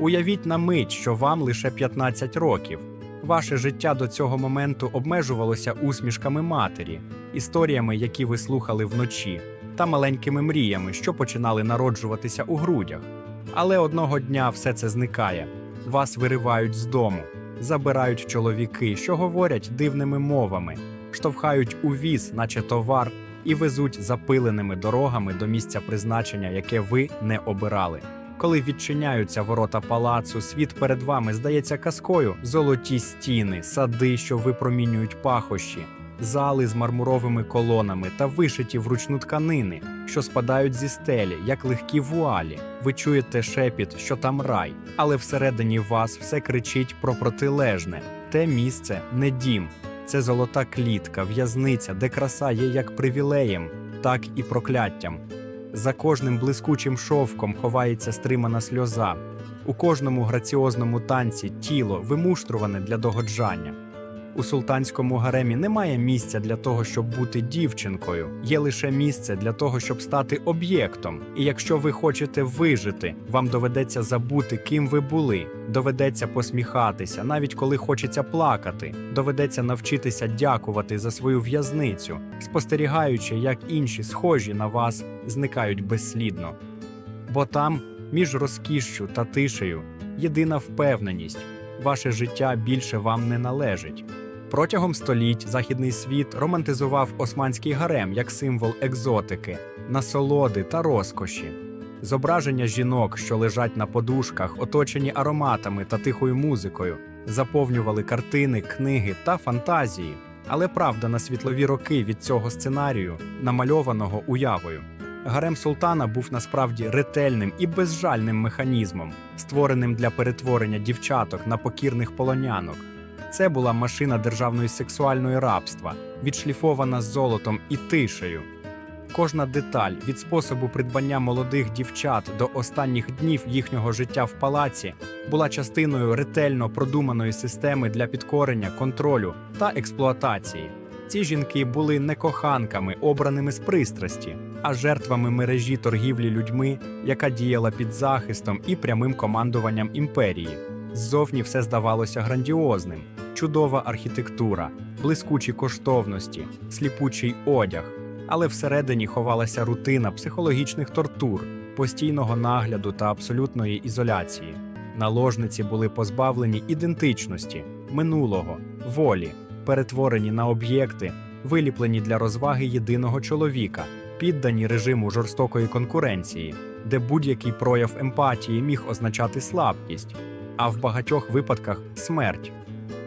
Уявіть на мить, що вам лише 15 років. Ваше життя до цього моменту обмежувалося усмішками матері, історіями, які ви слухали вночі, та маленькими мріями, що починали народжуватися у грудях. Але одного дня все це зникає. Вас виривають з дому, забирають чоловіки, що говорять дивними мовами, штовхають у віз, наче товар, і везуть запиленими дорогами до місця призначення, яке ви не обирали. Коли відчиняються ворота палацу, світ перед вами здається казкою: золоті стіни, сади, що випромінюють пахощі, зали з мармуровими колонами та вишиті вручну тканини, що спадають зі стелі, як легкі вуалі. Ви чуєте шепіт, що там рай, але всередині вас все кричить про протилежне. Те місце не дім, це золота клітка, в'язниця, де краса є як привілеєм, так і прокляттям. За кожним блискучим шовком ховається стримана сльоза. У кожному граціозному танці тіло вимуштруване для догоджання. У султанському гаремі немає місця для того, щоб бути дівчинкою, є лише місце для того, щоб стати об'єктом. І якщо ви хочете вижити, вам доведеться забути, ким ви були, доведеться посміхатися, навіть коли хочеться плакати, доведеться навчитися дякувати за свою в'язницю, спостерігаючи, як інші, схожі на вас, зникають безслідно. Бо там, між розкішшю та тишею, єдина впевненість ваше життя більше вам не належить. Протягом століть західний світ романтизував османський гарем як символ екзотики, насолоди та розкоші. Зображення жінок, що лежать на подушках, оточені ароматами та тихою музикою, заповнювали картини, книги та фантазії. Але правда на світлові роки від цього сценарію, намальованого уявою. Гарем султана був насправді ретельним і безжальним механізмом, створеним для перетворення дівчаток на покірних полонянок. Це була машина державної сексуальної рабства, відшліфована золотом і тишею. Кожна деталь від способу придбання молодих дівчат до останніх днів їхнього життя в палаці була частиною ретельно продуманої системи для підкорення, контролю та експлуатації. Ці жінки були не коханками, обраними з пристрасті, а жертвами мережі торгівлі людьми, яка діяла під захистом і прямим командуванням імперії. Ззовні все здавалося грандіозним: чудова архітектура, блискучі коштовності, сліпучий одяг. Але всередині ховалася рутина психологічних тортур, постійного нагляду та абсолютної ізоляції. Наложниці були позбавлені ідентичності, минулого, волі, перетворені на об'єкти, виліплені для розваги єдиного чоловіка, піддані режиму жорстокої конкуренції, де будь-який прояв емпатії міг означати слабкість, а в багатьох випадках смерть.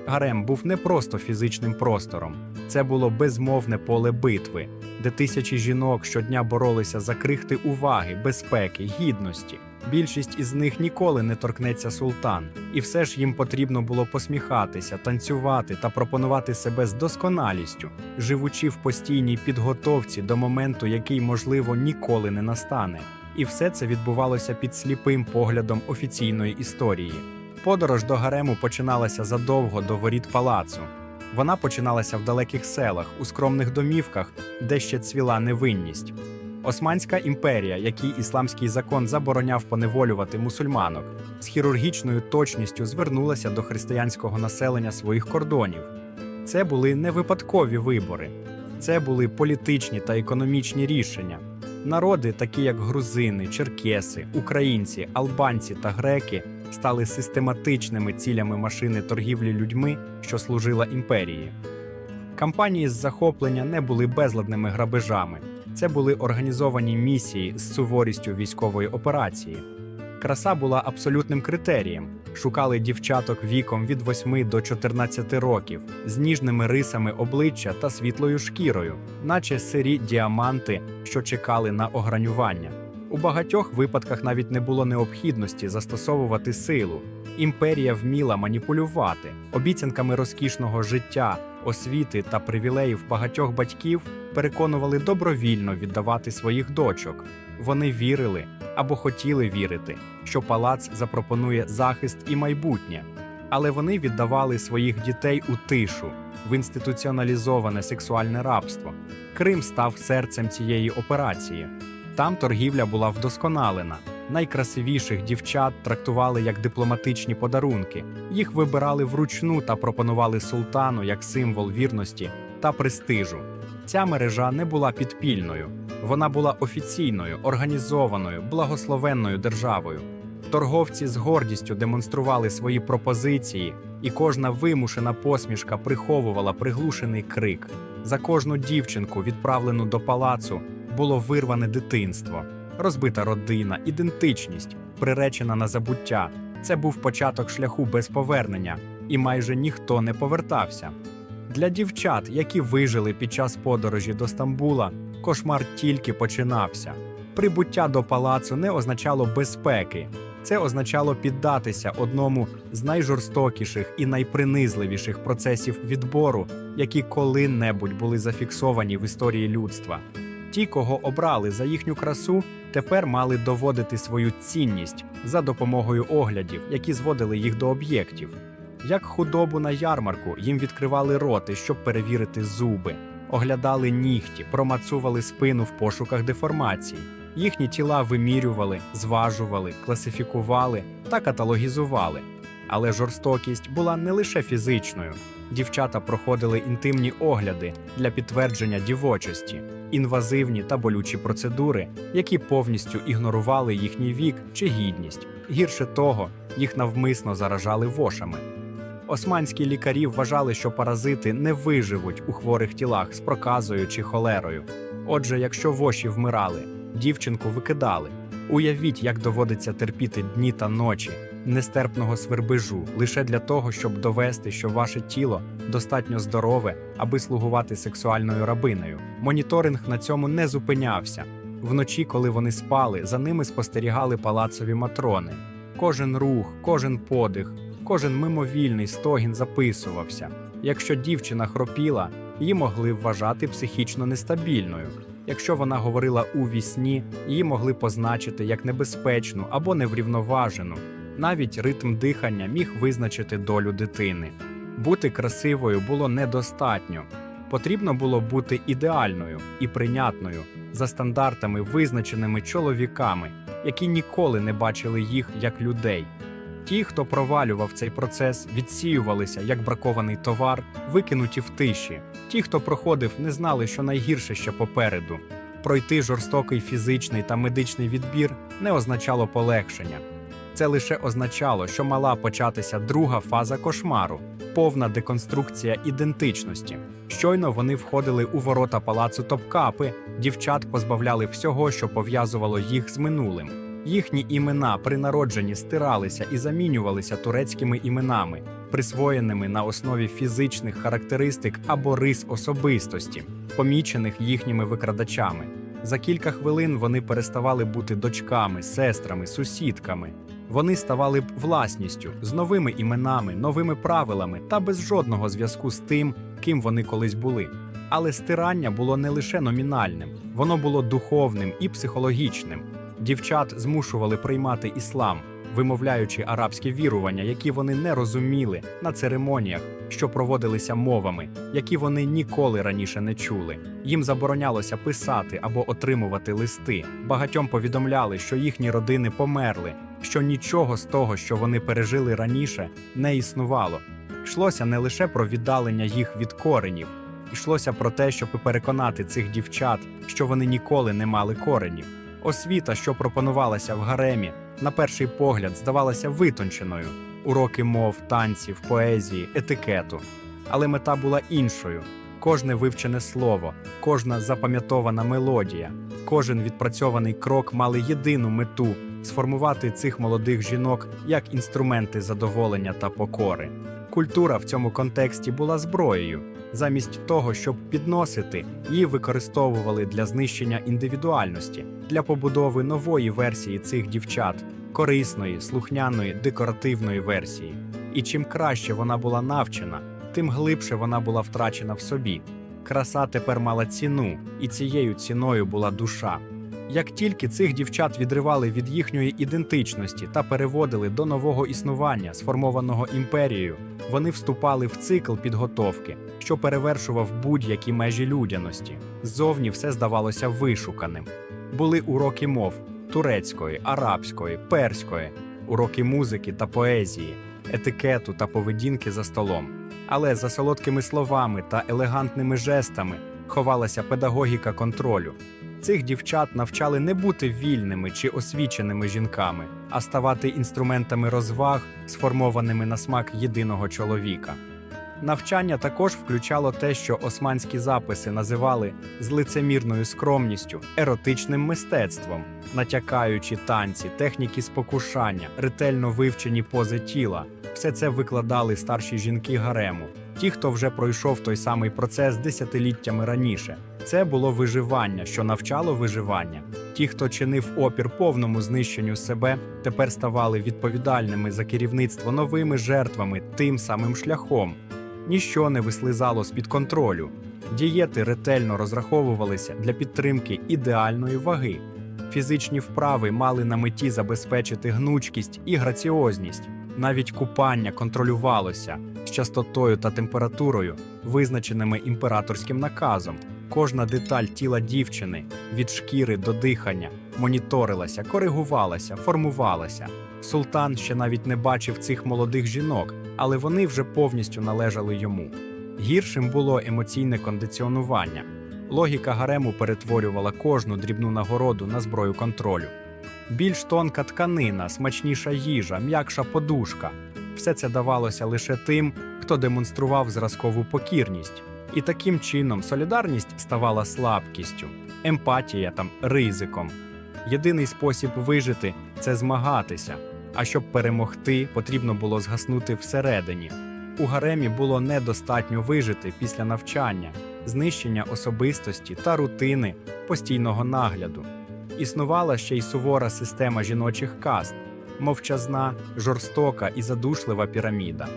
Гарем був не просто фізичним простором, це було безмовне поле битви, де тисячі жінок щодня боролися за крихти уваги, безпеки, гідності. Більшість із них ніколи не торкнеться султан, і все ж їм потрібно було посміхатися, танцювати та пропонувати себе з досконалістю, живучи в постійній підготовці до моменту, який, можливо, ніколи не настане. І все це відбувалося під сліпим поглядом офіційної історії. Подорож до гарему починалася задовго до воріт палацу. Вона починалася в далеких селах, у скромних домівках, де ще цвіла невинність. Османська імперія, який ісламський закон забороняв поневолювати мусульманок, з хірургічною точністю звернулася до християнського населення своїх кордонів. Це були не випадкові вибори, це були політичні та економічні рішення. Народи, такі як грузини, черкеси, українці, албанці та греки, стали систематичними цілями машини торгівлі людьми, що служила імперії. Кампанії з захоплення не були безладними грабежами, це були організовані місії з суворістю військової операції. Краса була абсолютним критерієм. Шукали дівчаток віком від 8 до 14 років з ніжними рисами обличчя та світлою шкірою, наче сирі діаманти, що чекали на огранювання. У багатьох випадках навіть не було необхідності застосовувати силу. Імперія вміла маніпулювати обіцянками розкішного життя, освіти та привілеїв багатьох батьків переконували добровільно віддавати своїх дочок. Вони вірили або хотіли вірити, що палац запропонує захист і майбутнє, але вони віддавали своїх дітей у тишу в інституціоналізоване сексуальне рабство. Крим став серцем цієї операції. Там торгівля була вдосконалена. Найкрасивіших дівчат трактували як дипломатичні подарунки. Їх вибирали вручну та пропонували султану як символ вірності та престижу. Ця мережа не була підпільною, вона була офіційною, організованою, благословенною державою. Торговці з гордістю демонстрували свої пропозиції, і кожна вимушена посмішка приховувала приглушений крик. За кожну дівчинку, відправлену до палацу, було вирване дитинство, розбита родина, ідентичність, приречена на забуття. Це був початок шляху без повернення, і майже ніхто не повертався. Для дівчат, які вижили під час подорожі до Стамбула, кошмар тільки починався. Прибуття до палацу не означало безпеки, це означало піддатися одному з найжорстокіших і найпринизливіших процесів відбору, які коли-небудь були зафіксовані в історії людства. Ті, кого обрали за їхню красу, тепер мали доводити свою цінність за допомогою оглядів, які зводили їх до об'єктів. Як худобу на ярмарку, їм відкривали роти, щоб перевірити зуби, оглядали нігті, промацували спину в пошуках деформацій. Їхні тіла вимірювали, зважували, класифікували та каталогізували. Але жорстокість була не лише фізичною. Дівчата проходили інтимні огляди для підтвердження дівочості, інвазивні та болючі процедури, які повністю ігнорували їхній вік чи гідність. Гірше того, їх навмисно заражали вошами. Османські лікарі вважали, що паразити не виживуть у хворих тілах з проказою чи холерою. Отже, якщо воші вмирали, дівчинку викидали. Уявіть, як доводиться терпіти дні та ночі нестерпного свербежу лише для того, щоб довести, що ваше тіло достатньо здорове, аби слугувати сексуальною рабиною. Моніторинг на цьому не зупинявся. Вночі, коли вони спали, за ними спостерігали палацові матрони. Кожен рух, кожен подих, кожен мимовільний стогін записувався. Якщо дівчина хропіла, її могли вважати психічно нестабільною. Якщо вона говорила у вісні, її могли позначити як небезпечну або неврівноважену. Навіть ритм дихання міг визначити долю дитини. Бути красивою було недостатньо. Потрібно було бути ідеальною і прийнятною за стандартами, визначеними чоловіками, які ніколи не бачили їх як людей. Ті, хто провалював цей процес, відсіювалися як бракований товар, викинуті в тиші. Ті, хто проходив, не знали, що найгірше ще попереду. Пройти жорстокий фізичний та медичний відбір не означало полегшення. Це лише означало, що мала початися друга фаза кошмару повна деконструкція ідентичності. Щойно вони входили у ворота палацу Топкапи, дівчат позбавляли всього, що пов'язувало їх з минулим. Їхні імена при народженні стиралися і замінювалися турецькими іменами, присвоєними на основі фізичних характеристик або рис особистості, помічених їхніми викрадачами. За кілька хвилин вони переставали бути дочками, сестрами, сусідками. Вони ставали б власністю з новими іменами, новими правилами та без жодного зв'язку з тим, ким вони колись були. Але стирання було не лише номінальним, воно було духовним і психологічним. Дівчат змушували приймати іслам, вимовляючи арабські вірування, які вони не розуміли на церемоніях, що проводилися мовами, які вони ніколи раніше не чули. Їм заборонялося писати або отримувати листи. Багатьом повідомляли, що їхні родини померли, що нічого з того, що вони пережили раніше, не існувало. Йшлося не лише про віддалення їх від коренів, йшлося про те, щоб переконати цих дівчат, що вони ніколи не мали коренів. Освіта, що пропонувалася в гаремі, на перший погляд здавалася витонченою: уроки мов, танців, поезії, етикету. Але мета була іншою: кожне вивчене слово, кожна запам'ятована мелодія, кожен відпрацьований крок мали єдину мету сформувати цих молодих жінок як інструменти задоволення та покори. Культура в цьому контексті була зброєю. Замість того, щоб підносити, її використовували для знищення індивідуальності, для побудови нової версії цих дівчат, корисної, слухняної, декоративної версії. І чим краще вона була навчена, тим глибше вона була втрачена в собі. Краса тепер мала ціну, і цією ціною була душа. Як тільки цих дівчат відривали від їхньої ідентичності та переводили до нового існування, сформованого імперією, вони вступали в цикл підготовки, що перевершував будь-які межі людяності. Ззовні все здавалося вишуканим. Були уроки мов, турецької, арабської, перської, уроки музики та поезії, етикету та поведінки за столом. Але за солодкими словами та елегантними жестами ховалася педагогіка контролю. Цих дівчат навчали не бути вільними чи освіченими жінками, а ставати інструментами розваг, сформованими на смак єдиного чоловіка. Навчання також включало те, що османські записи називали з лицемірною скромністю, еротичним мистецтвом, натякаючи танці, техніки спокушання, ретельно вивчені пози тіла. Все це викладали старші жінки гарему, ті, хто вже пройшов той самий процес десятиліттями раніше. Це було виживання, що навчало виживання. Ті, хто чинив опір повному знищенню себе, тепер ставали відповідальними за керівництво новими жертвами тим самим шляхом. Ніщо не вислизало з-під контролю. Дієти ретельно розраховувалися для підтримки ідеальної ваги. Фізичні вправи мали на меті забезпечити гнучкість і граціозність. Навіть купання контролювалося з частотою та температурою, визначеними імператорським наказом. Кожна деталь тіла дівчини від шкіри до дихання моніторилася, коригувалася, формувалася. Султан ще навіть не бачив цих молодих жінок, але вони вже повністю належали йому. Гіршим було емоційне кондиціонування. Логіка гарему перетворювала кожну дрібну нагороду на зброю контролю. Більш тонка тканина, смачніша їжа, м'якша подушка все це давалося лише тим, хто демонстрував зразкову покірність. І таким чином солідарність ставала слабкістю, емпатія там ризиком. Єдиний спосіб вижити це змагатися. А щоб перемогти, потрібно було згаснути всередині. У гаремі було недостатньо вижити після навчання, знищення особистості та рутини постійного нагляду. Існувала ще й сувора система жіночих каст, мовчазна, жорстока і задушлива піраміда.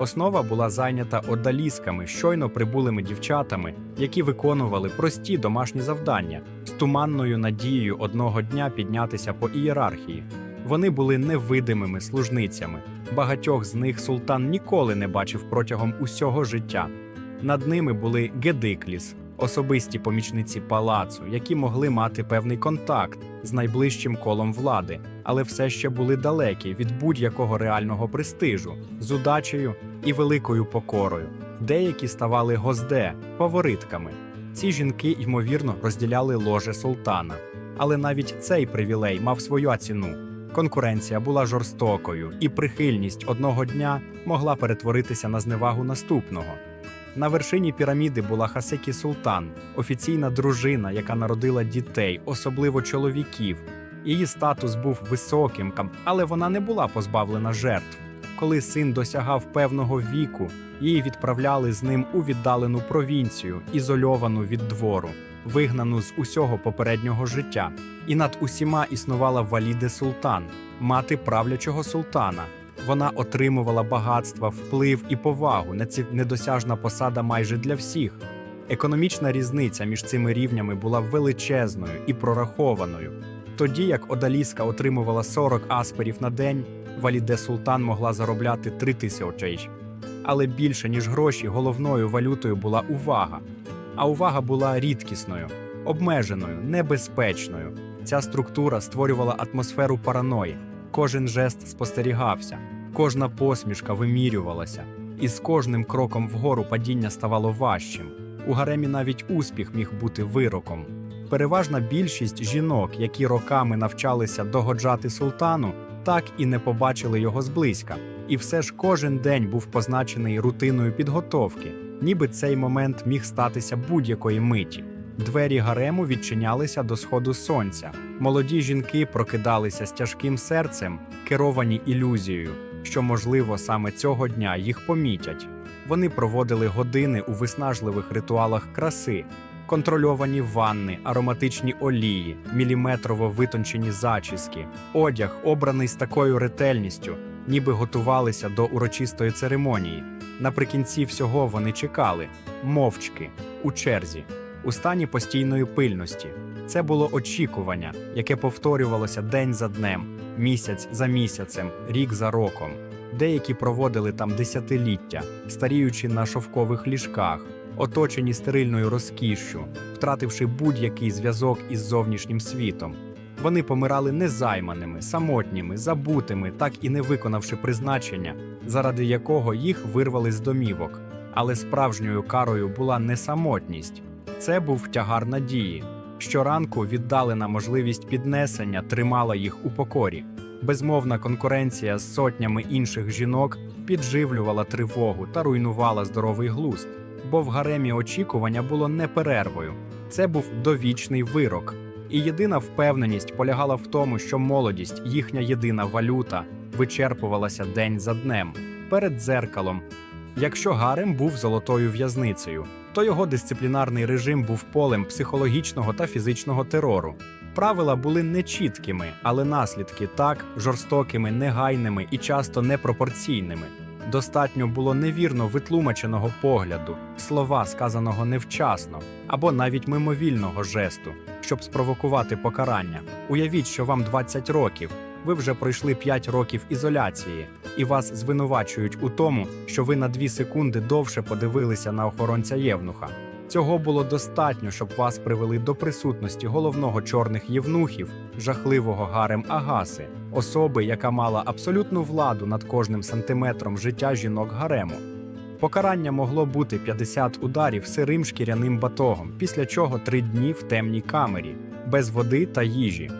Основа була зайнята одалісками, щойно прибулими дівчатами, які виконували прості домашні завдання з туманною надією одного дня піднятися по ієрархії. Вони були невидимими служницями. Багатьох з них султан ніколи не бачив протягом усього життя. Над ними були гедикліс, особисті помічниці палацу, які могли мати певний контакт з найближчим колом влади, але все ще були далекі від будь-якого реального престижу, з удачею і великою покорою. Деякі ставали гозде, фаворитками. Ці жінки, ймовірно, розділяли ложе султана. Але навіть цей привілей мав свою ціну. Конкуренція була жорстокою, і прихильність одного дня могла перетворитися на зневагу наступного. На вершині піраміди була Хасекі Султан, офіційна дружина, яка народила дітей, особливо чоловіків. Її статус був високим, але вона не була позбавлена жертв. Коли син досягав певного віку, її відправляли з ним у віддалену провінцію, ізольовану від двору, вигнану з усього попереднього життя. І над усіма існувала Валіде Султан, мати правлячого султана. Вона отримувала багатства, вплив і повагу. Недосяжна посада майже для всіх. Економічна різниця між цими рівнями була величезною і прорахованою. Тоді як Одаліска отримувала 40 асперів на день, Валіде Султан могла заробляти 3 тисячі. Але більше ніж гроші, головною валютою була увага. А увага була рідкісною, обмеженою, небезпечною. Ця структура створювала атмосферу параної. Кожен жест спостерігався, кожна посмішка вимірювалася, і з кожним кроком вгору падіння ставало важчим. У гаремі навіть успіх міг бути вироком. Переважна більшість жінок, які роками навчалися догоджати султану, так і не побачили його зблизька. І все ж кожен день був позначений рутиною підготовки, ніби цей момент міг статися будь-якої миті. Двері гарему відчинялися до сходу сонця. Молоді жінки прокидалися з тяжким серцем, керовані ілюзією, що, можливо, саме цього дня їх помітять. Вони проводили години у виснажливих ритуалах краси, контрольовані ванни, ароматичні олії, міліметрово витончені зачіски, одяг, обраний з такою ретельністю, ніби готувалися до урочистої церемонії. Наприкінці всього вони чекали мовчки у черзі, у стані постійної пильності. Це було очікування, яке повторювалося день за днем, місяць за місяцем, рік за роком. Деякі проводили там десятиліття, старіючи на шовкових ліжках, оточені стерильною розкішшю, втративши будь-який зв'язок із зовнішнім світом. Вони помирали незайманими, самотніми, забутими, так і не виконавши призначення, заради якого їх вирвали з домівок. Але справжньою карою була не самотність, це був тягар надії. Щоранку віддалена можливість піднесення тримала їх у покорі. Безмовна конкуренція з сотнями інших жінок підживлювала тривогу та руйнувала здоровий глузд, бо в гаремі очікування було не перервою. Це був довічний вирок. І єдина впевненість полягала в тому, що молодість, їхня єдина валюта, вичерпувалася день за днем перед дзеркалом. Якщо гарем був золотою в'язницею, то його дисциплінарний режим був полем психологічного та фізичного терору. Правила були нечіткими, але наслідки так жорстокими, негайними і часто непропорційними. Достатньо було невірно витлумаченого погляду, слова, сказаного невчасно, або навіть мимовільного жесту, щоб спровокувати покарання. Уявіть, що вам 20 років, ви вже пройшли 5 років ізоляції, і вас звинувачують у тому, що ви на 2 секунди довше подивилися на охоронця Євнуха. Цього було достатньо, щоб вас привели до присутності головного чорних євнухів, жахливого гарем Агаси, особи, яка мала абсолютну владу над кожним сантиметром життя жінок гарему. Покарання могло бути 50 ударів сирим шкіряним батогом, після чого три дні в темній камері, без води та їжі.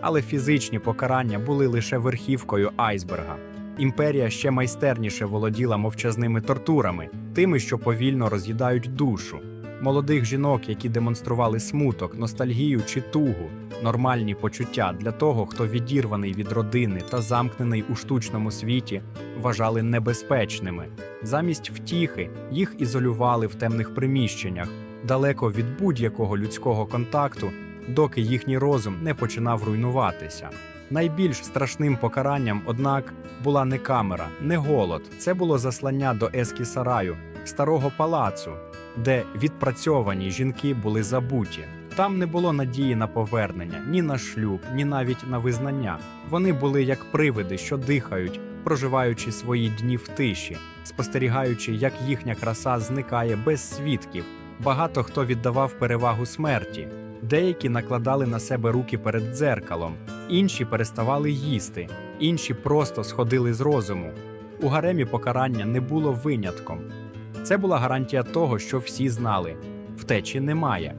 Але фізичні покарання були лише верхівкою айсберга. Імперія ще майстерніше володіла мовчазними тортурами, тими, що повільно роз'їдають душу. Молодих жінок, які демонстрували смуток, ностальгію чи тугу, нормальні почуття для того, хто відірваний від родини та замкнений у штучному світі, вважали небезпечними. Замість втіхи їх ізолювали в темних приміщеннях, далеко від будь-якого людського контакту, доки їхній розум не починав руйнуватися. Найбільш страшним покаранням, однак, була не камера, не голод. Це було заслання до Ескісараю, старого палацу, де відпрацьовані жінки були забуті. Там не було надії на повернення, ні на шлюб, ні навіть на визнання. Вони були як привиди, що дихають, проживаючи свої дні в тиші, спостерігаючи, як їхня краса зникає без свідків. Багато хто віддавав перевагу смерті. Деякі накладали на себе руки перед дзеркалом, інші переставали їсти, інші просто сходили з розуму. У гаремі покарання не було винятком. Це була гарантія того, що всі знали: втечі немає.